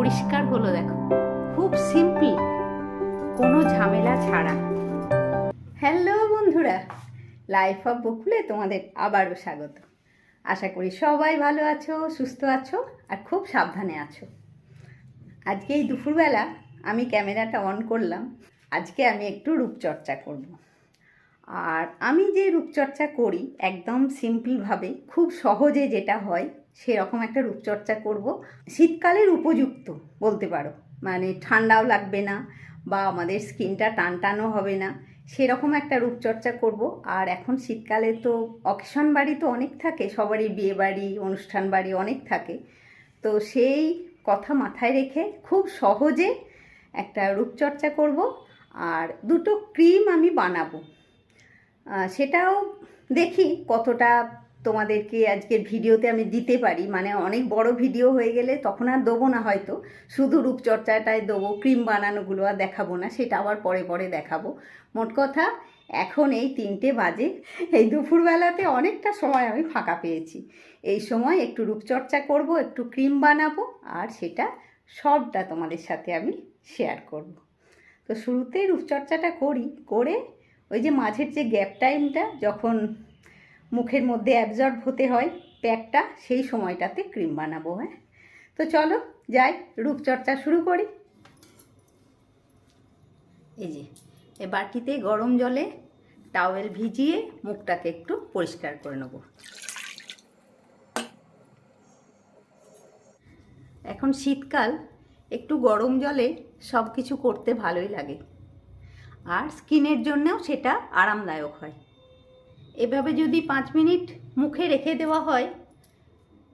পরিষ্কার হলো দেখো। খুব সিম্পল কোনো ঝামেলা ছাড়া। হ্যালো বন্ধুরা লাইফ অফ বকুলে তোমাদের আবারও স্বাগত। আশা করি সবাই ভালো আছো, সুস্থ আছো আর খুব সাবধানে আছো। আজকে এই দুপুরবেলা আমি ক্যামেরাটা অন করলাম, আজকে আমি একটু রূপচর্চা করব। আর আমি যে রূপচর্চা করি একদম সিম্পলভাবে খুব সহজে যেটা হয় সেরকম একটা রূপচর্চা করব। শীতকালের উপযুক্ত বলতে পারো। মানে ঠান্ডাও লাগবে না বা আমাদের স্কিনটা টানটানো হবে না, সেরকম একটা রূপচর্চা করব। আর এখন শীতকালে তো অকেশন বাড়ি তো অনেক থাকে, সবারই বিয়ে বাড়ি, অনুষ্ঠান বাড়ি অনেক থাকে। তো সেই কথা মাথায় রেখে খুব সহজে একটা রূপচর্চা করব আর দুটো ক্রিম আমি বানাবো। সেটাও দেখি কতটা তোমাদেরকে আজকের ভিডিওতে আমি দিতে পারি। মানে অনেক বড় ভিডিও হয়ে গেলে তখন আর দেবো না হয়তো। শুধু রূপচর্চাটায় দেবো, ক্রিম বানানোগুলো আর দেখাবো না, সেটা আবার পরে পরে দেখাবো। মোট কথা, এখন এই তিনটে বাজে। এই দুপুরবেলাতে অনেকটা সময় আমি ফাঁকা পেয়েছি। এই সময় একটু রূপচর্চা করব, একটু ক্রিম বানাবো, আর সেটা সবটা তোমাদের সাথে আমি শেয়ার করব। তো শুরুতেই রূপচর্চাটা করি, করে ওই যে মাঝের যে গ্যাপ টাইমটা যখন মুখের মধ্যে অ্যাবজর্ব হতে হয় প্যাকটা, সেই সময়টাতে ক্রিম বানাবো হ্যাঁ? তো চলো, যাই, রূপচর্চা শুরু করি। এই যে, এ বাটিতে গরম জলে টাওয়েল ভিজিয়ে মুখটাকে একটু পরিষ্কার করে নেব। এখন শীতকাল, একটু গরম জলে সব কিছু করতে ভালোই লাগে। আর স্কিনের জন্যেও সেটা আরামদায়ক হয়। এভাবে যদি পাঁচ মিনিট মুখে রেখে দেওয়া হয়,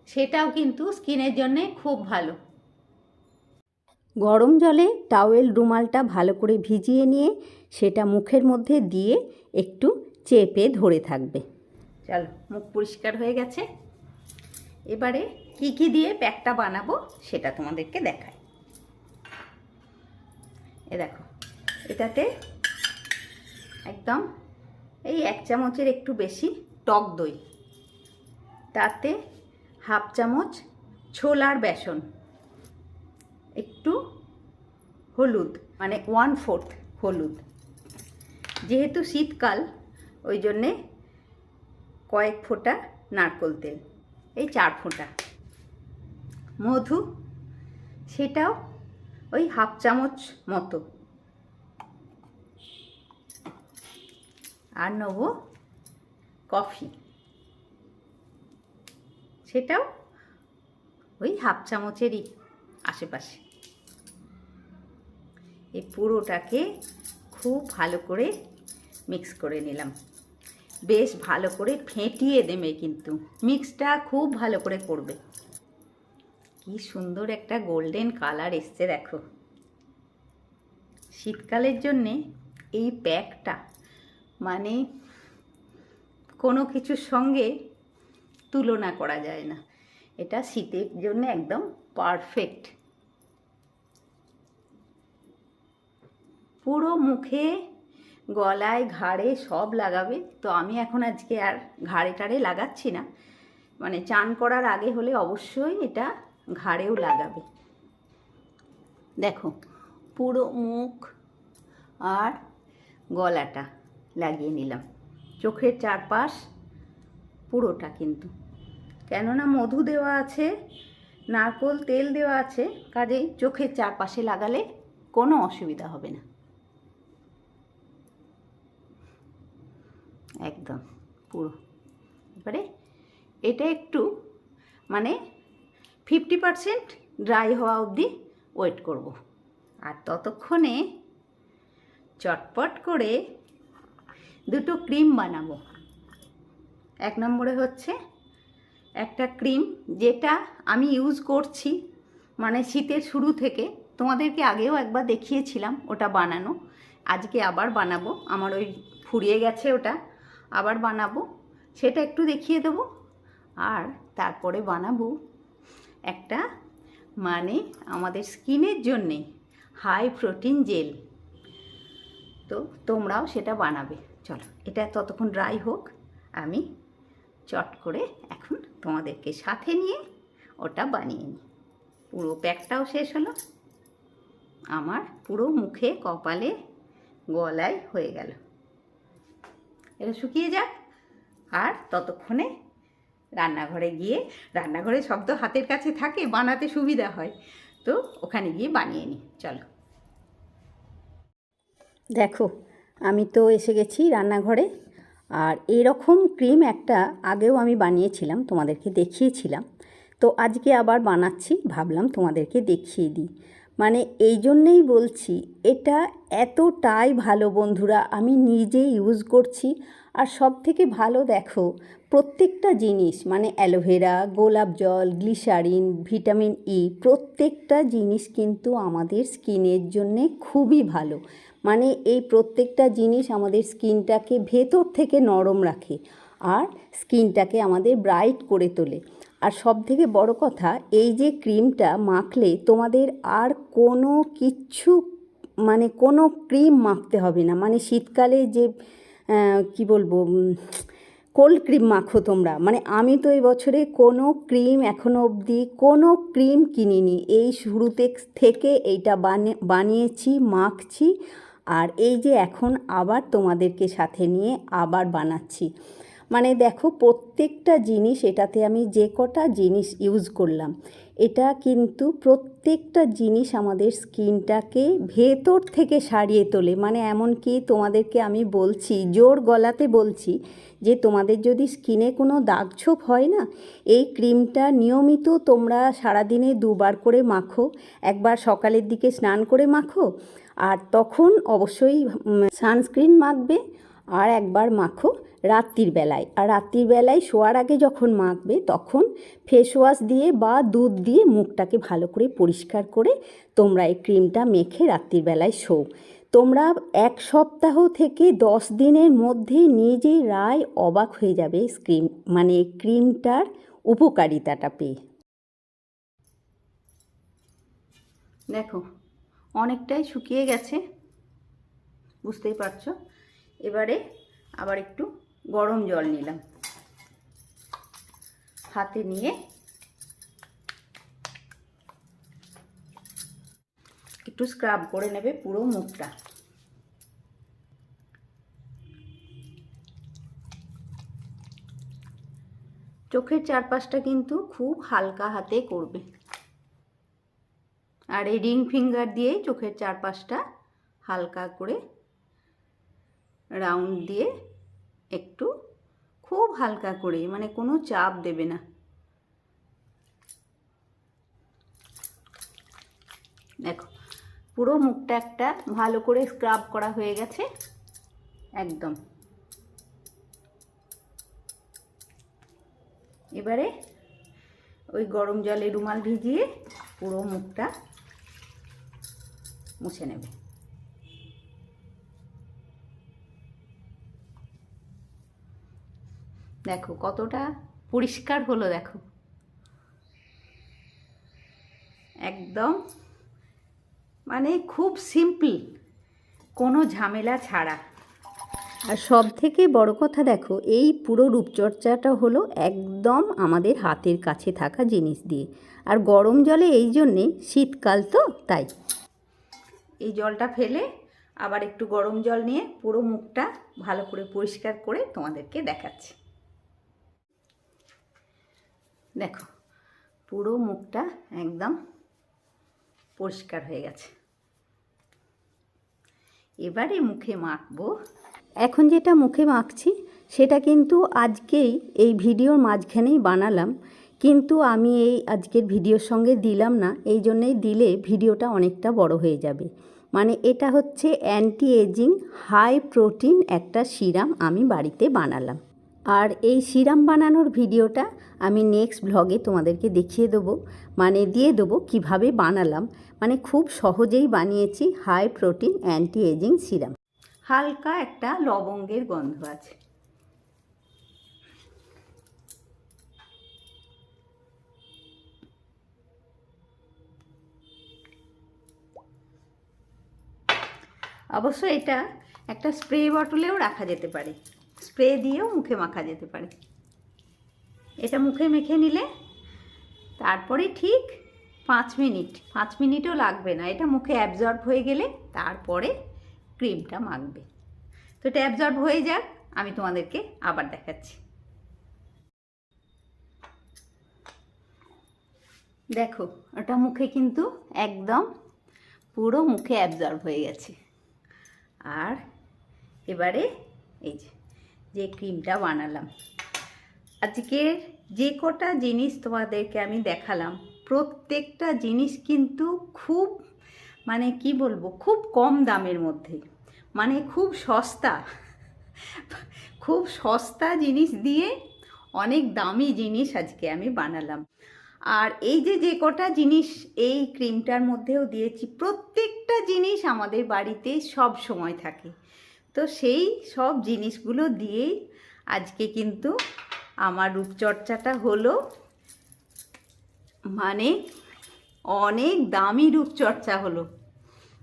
সেটাও কিন্তু স্কিনের জন্যে খুব ভালো। গরম জলে টাওয়েল রুমালটা ভালো করে ভিজিয়ে নিয়ে সেটা মুখের মধ্যে দিয়ে একটু চেপে ধরে থাকবে। চলো, মুখ পরিষ্কার হয়ে গেছে। এবারে কি কি দিয়ে প্যাকটা বানাবো সেটা তোমাদেরকে দেখাই। এ দেখো, এটাতে একদম এই এক চামচের একটু বেশি টক দই। তাতে হাফ চামচ ছোলার বেসন। একটু হলুদ মানে ওয়ান ফোর্থ হলুদ। যেহেতু শীতকাল, ওই জন্যে কয়েক ফোঁটা নারকোল তেল, এই চার ফোঁটা। মধু, সেটাও ওই হাফ চামচ মতো। আর নেব কফি। সেটাও ওই হাফ চামচেরই আশেপাশে। এই পুরোটাকে খুব ভালো করে মিক্স করে নিলাম। বেশ ভালো করে ফেটিয়ে দেবে কিন্তু। মিক্সটা খুব ভালো করে করবে। কি সুন্দর একটা গোল্ডেন কালার এসছে দেখো। শীতকালের জন্যে এই প্যাকটা মানে কোনো কিছুর সঙ্গে তুলনা করা যায় না। এটা শীতের জন্য একদম পারফেক্ট পুরো মুখে, গলায়, ঘাড়ে সব লাগাবে। তো আমি এখন আজকে আর ঘাড়ে টাড়ে লাগাচ্ছি না। মানে চান করার আগে হলে অবশ্যই এটা ঘাড়েও লাগাবে। দেখো, পুরো মুখ আর গলাটা। লাগিয়ে নিলাম। চোখের চারপাশ পুরোটা কিন্তু। কেননা মধু দেওয়া আছে, নারকোল তেল দেওয়া আছে, কাজেই চোখের চারপাশে লাগালে কোনো অসুবিধা হবে না। একদম, পুরো। এবারে এটা একটু মানে ফিফটি পারসেন্ট ড্রাই হওয়া অবধি ওয়েট করব। আর ততক্ষণে চটপট করে দুটো ক্রিম বানাবো। এক নম্বরে হচ্ছে একটা ক্রিম যেটা আমি ইউজ করছি মানে শীতের শুরু থেকে। তোমাদেরকে আগেও একবার দেখিয়েছিলাম ওটা বানানো। আজকে আবার বানাবো। আমার ওই ফুরিয়ে গেছে ওটা। আবার বানাবো। সেটা একটু দেখিয়ে দেবো। আর তারপরে বানাবো একটা মানে আমাদের স্কিনের জন্যে হাই প্রোটিন জেল তো তোমরাও সেটা বানাবে। চলো, এটা ততক্ষণ ড্রাই হোক, আমি চট করে এখন তোমাদেরকে সাথে নিয়ে ওটা বানিয়ে নিই। পুরো প্যাকটাও শেষ হলো। আমার পুরো মুখে, কপালে, গলায় হয়ে গেল। এটা শুকিয়ে যাক, আর ততক্ষণে রান্নাঘরে গিয়ে, রান্নাঘরে সব তো হাতের কাছে থাকে, বানাতে সুবিধা হয়। তো ওখানে গিয়ে বানিয়ে নিই, চলো। দেখো আমি তো এসে গেছি রান্নাঘরে। আর এরকম ক্রিম একটা আগেও আমি বানিয়েছিলাম, তোমাদেরকে দেখিয়েছিলাম। তো আজকে আবার বানাচ্ছি, ভাবলাম তোমাদেরকে দেখিয়ে দিই। মানে এই জন্যেই বলছি, এটা এতটাই ভালো বন্ধুরা, আমি নিজে ইউজ করছি। আর সব থেকে ভালো দেখো, প্রত্যেকটা জিনিস মানে অ্যালোভেরা, গোলাপ জল, গ্লিসারিন, ভিটামিন ই প্রত্যেকটা জিনিস কিন্তু আমাদের স্কিনের জন্যে খুবই ভালো। মানে এই প্রত্যেকটা জিনিস আমাদের স্কিনটাকে ভেতর থেকে নরম রাখে আর স্কিনটাকে আমাদের ব্রাইট করে তোলে। আর সব থেকে বড় কথা, এই যে ক্রিমটা মাখলে তোমাদের আর কোনো কিচ্ছু মানে কোনো ক্রিম মাখতে হবে না। মানে শীতকালে যে কি বলব কোল্ড ক্রিম মাখো তোমরা। মানে আমি তো এই বছরে কোনো ক্রিম এখনও অবধি কোনো ক্রিম কিনিনি। এই শুরুতে থেকে এইটা বানিয়ে বানিয়েছি, মাখছি। আর এই যে এখন আবার তোমাদেরকে সাথে নিয়ে আবার বানাচ্ছি। মানে দেখো প্রত্যেকটা জিনিস, এটাতে আমি যে কটা জিনিস ইউজ করলাম, এটা কিন্তু প্রত্যেকটা জিনিস আমাদের স্কিনটাকে ভেতর থেকে সারিয়ে তোলে। মানে এমনকি তোমাদেরকে আমি বলছি, জোর গলাতে বলছি যে তোমাদের যদি স্কিনে কোনো দাগ ছোপ হয় না, এই ক্রিমটা নিয়মিত তোমরা সারাদিনে দুবার করে মাখো, একবার সকালের দিকে স্নান করে মাখো, আর তখন অবশ্যই সানস্ক্রিন মাখবে, আর একবার মাখো। রাত্রির বেলায়। আর রাত্রির বেলায় শোয়ার আগে যখন মাখবে, তখন ফেস ওয়াশ দিয়ে বা দুধ দিয়ে মুখটাকে ভালো করে পরিষ্কার করে তোমরা এই ক্রিমটা মেখে রাত্রির বেলায় শো তোমরা এক সপ্তাহ থেকে দশ দিনের মধ্যে নিজে রায় অবাক হয়ে যাবে স্ক্রিম মানে ক্রিমটার উপকারিতাটা পেয়ে। দেখো, অনেকটাই শুকিয়ে গেছে। বুঝতেই পারছ? এবারে আবার একটু গরম জল নিলাম। হাতে নিয়ে একটু স্ক্রাব করে নেবে পুরো মুখটা। চোখের চারপাশটা কিন্তু খুব হালকা হাতে করবে। আর এই রিং ফিঙ্গার দিয়ে চোখের চারপাশটা হালকা করে রাউন্ড দিয়ে একটু খুব হালকা করে মানে কোনো চাপ দেবে না। দেখো, পুরো মুখটা একটা ভালো করে স্ক্রাব করা হয়ে গেছে, একদম। এবারে ওই গরম জলে রুমাল ভিজিয়ে পুরো মুখটা মুছে নেবে। দেখো কতটা পরিষ্কার হলো, দেখো। একদম মানে খুব সিম্পল কোনো ঝামেলা ছাড়া। আর সব থেকে বড় কথা দেখো, এই পুরো রূপচর্চাটা হলো একদম আমাদের হাতের কাছে থাকা জিনিস দিয়ে। আর গরম জলে এই জন্যে, শীতকাল তো, তাই। এই জলটা ফেলে আবার একটু গরম জল নিয়ে পুরো মুখটা ভালো করে পরিষ্কার করে তোমাদেরকে দেখাচ্ছি। দেখো, পুরো মুখটা একদম পরিষ্কার হয়ে গেছে। এবারে মুখে মাখবো। এখন যেটা মুখে মাখছি, সেটা কিন্তু আজকেই এই ভিডিওর মাঝখানেই বানালাম। কিন্তু আমি এই আজকের ভিডিওর সঙ্গে দিলাম না, এই জন্যেই দিলে ভিডিওটা অনেকটা বড় হয়ে যাবে। মানে এটা হচ্ছে অ্যান্টি এজিং হাই প্রোটিন একটা সিরাম আমি বাড়িতে বানালাম। আর এই সিরাম বানানোর ভিডিওটা আমি নেক্সট ব্লগে তোমাদেরকে দেখিয়ে দেবো। মানে দিয়ে দেবো কীভাবে বানালাম। মানে খুব সহজেই বানিয়েছি high protein anti ageing serum. হালকা একটা লবঙ্গের গন্ধ আছে। অবশ্য এটা একটা স্প্রে বটলেও রাখা যেতে পারে। স্প্রে দিয়েও মুখে মাখা যেতে পারে। এটা মুখে মেখে নিলে তারপরে ঠিক পাঁচ মিনিট, পাঁচ মিনিটও লাগবে না। এটা মুখে অ্যাবজর্ব হয়ে গেলে তারপরে ক্রিমটা মাখবে। তো এটা অ্যাবজর্ব হয়ে যাক, আমি তোমাদেরকে আবার দেখাচ্ছি। দেখো, ওটা মুখে কিন্তু একদম পুরো মুখে অ্যাবজর্ব হয়ে গেছে। আর এবারে এই যে যে ক্রিমটা বানালাম। আজকের যে কটা জিনিস তোমাদেরকে আমি দেখালাম, প্রত্যেকটা জিনিস কিন্তু খুব মানে কি বলব, খুব কম দামের মধ্যে মানে খুব সস্তা। খুব সস্তা জিনিস দিয়ে অনেক দামি জিনিস আজকে আমি বানালাম। আর এই যে যে কটা জিনিস এই ক্রিমটার মধ্যেও দিয়েছি, প্রত্যেকটা জিনিস আমাদের বাড়িতে সব সময় থাকে। তো সেই সব জিনিসগুলো দিয়েই আজকে কিন্তু আমার রূপচর্চাটা হলো। মানে অনেক দামি রূপচর্চা হলো।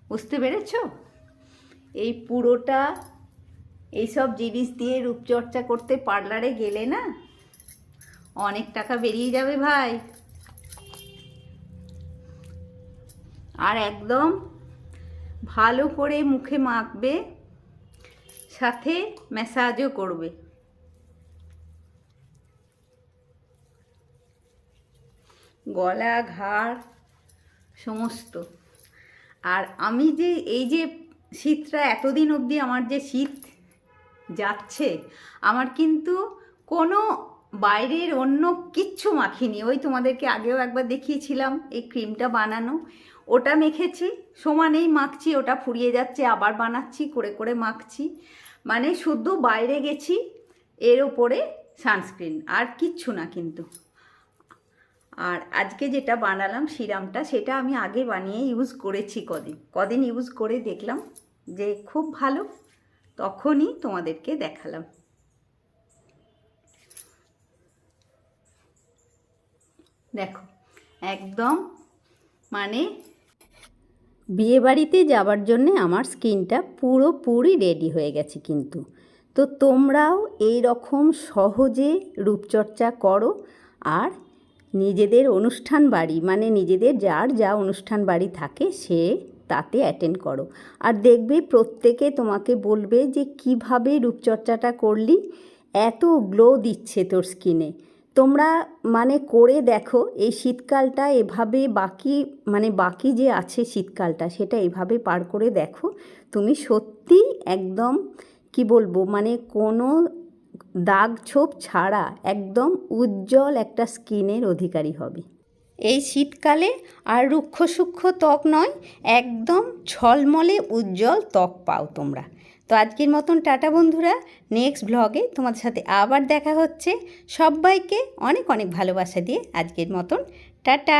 বুঝতে পেরেছ? এই পুরোটা এইসব জিনিস দিয়ে রূপচর্চা করতে পার্লারে গেলে না অনেক টাকা বেরিয়ে যাবে ভাই। আর একদম ভালো করে মুখে মাখবে সাথে ম্যাসাজও করবে। গলা, ঘাড়, সমস্ত। আর আমি যে এই যে শীতটা এতদিন অবধি আমার যে শীত যাচ্ছে, আমার কিন্তু কোনো বাইরের অন্য কিচ্ছু মাখিনি। ওই তোমাদেরকে আগেও একবার দেখিয়েছিলাম এই ক্রিমটা বানানো। ওটা মেখেছি, সমানেই মাখছি, ওটা ফুরিয়ে যাচ্ছে, আবার বানাচ্ছি, করে করে মাখছি। মানে শুধু বাইরে গেছি, এর ওপরে সানস্ক্রিন, আর কিচ্ছু না কিন্তু। আর আজকে যেটা বানালাম সিরামটা, সেটা আমি আগে বানিয়ে ইউজ করেছি কদিন। কদিন ইউজ করে দেখলাম যে খুব ভালো, তখনই তোমাদেরকে দেখালাম। দেখো, একদম মানে বিয়েবাড়িতে যাবার জন্যে আমার স্কিনটা পুরোপুরি রেডি হয়ে গেছে কিন্তু। তো তোমরাও এই রকম সহজে রূপচর্চা করো আর নিজেদের অনুষ্ঠান বাড়ি মানে নিজেদের যার যা অনুষ্ঠান বাড়ি থাকে সে তাতে অ্যাটেন্ড করো। আর দেখবে প্রত্যেকে তোমাকে বলবে যে কীভাবে রূপচর্চাটা করলি? এত গ্লো দিচ্ছে তোর স্কিনে। তোমরা মানে করে দেখো, এই শীতকালটা এভাবে বাকি মানে বাকি যে আছে শীতকালটা, সেটা এভাবে পার করে দেখো। তুমি সত্যি একদম, কি বলব মানে কোনো দাগ ছোপ ছাড়া একদম উজ্জ্বল একটা স্কিনের অধিকারী হবে। এই শীতকালে আর রুক্ষ সূক্ষ্ম ত্বক নয়, একদম ঝলমলে উজ্জ্বল ত্বক পাও তোমরা। তো আজকের মতন টাটা বন্ধুরা। নেক্সট ব্লগে তোমাদের সাথে আবার দেখা হচ্ছে। সবাইকে অনেক অনেক ভালোবাসা দিয়ে আজকের মতন। টাটা!